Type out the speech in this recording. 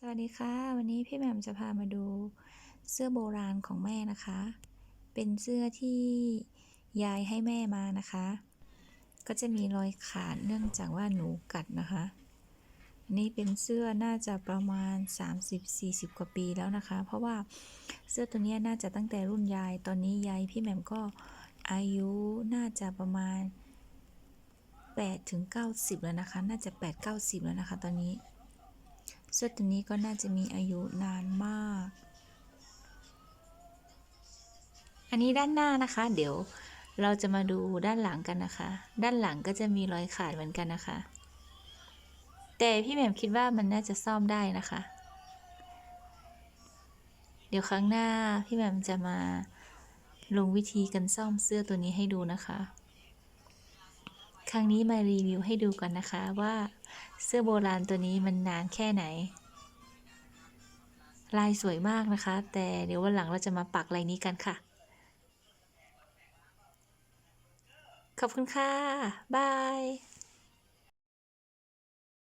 สวัสดีค่ะ วันนี้พี่แหม่มจะพามาดูเสื้อโบราณของแม่นะคะ เป็นเสื้อที่ยายให้แม่มานะคะ ก็จะมีรอยขาดเนื่องจากว่าหนูกัดนะคะอันนี่เป็นเสื้อน่าจะประมาณ 30-40 กว่าปีแล้วนะคะ เพราะว่าเสื้อตัวนี้น่าจะตั้งแต่รุ่นยาย ตอนนี้ยายพี่แหม่มก็อายุน่าจะประมาณ8ถึง90 แล้วนะคะ น่าจะ 8 90 แล้วนะคะ ตอนนี้ เสื้อตัวนี้ก็น่าจะมีอายุนานมาก อันนี้ด้านหน้านะคะ เดี๋ยวเราจะมาดูด้านหลังกันนะคะ ด้านหลังก็จะมีรอยขาดเหมือนกันนะคะ แต่พี่แหม่มคิดว่ามันน่าจะซ่อมได้นะคะ เดี๋ยวครั้งหน้าพี่แหม่มจะมาลงวิธีการซ่อมเสื้อตัวนี้ให้ดูนะคะ ครั้งนี้มารีวิวให้ดูกันนะคะว่าเสื้อโบราณตัวนี้มันนานแค่ไหน ลายสวยมากนะคะ แต่เดี๋ยววันหลังเราจะมาปักลายนี้กันค่ะ ขอบคุณค่ะ บาย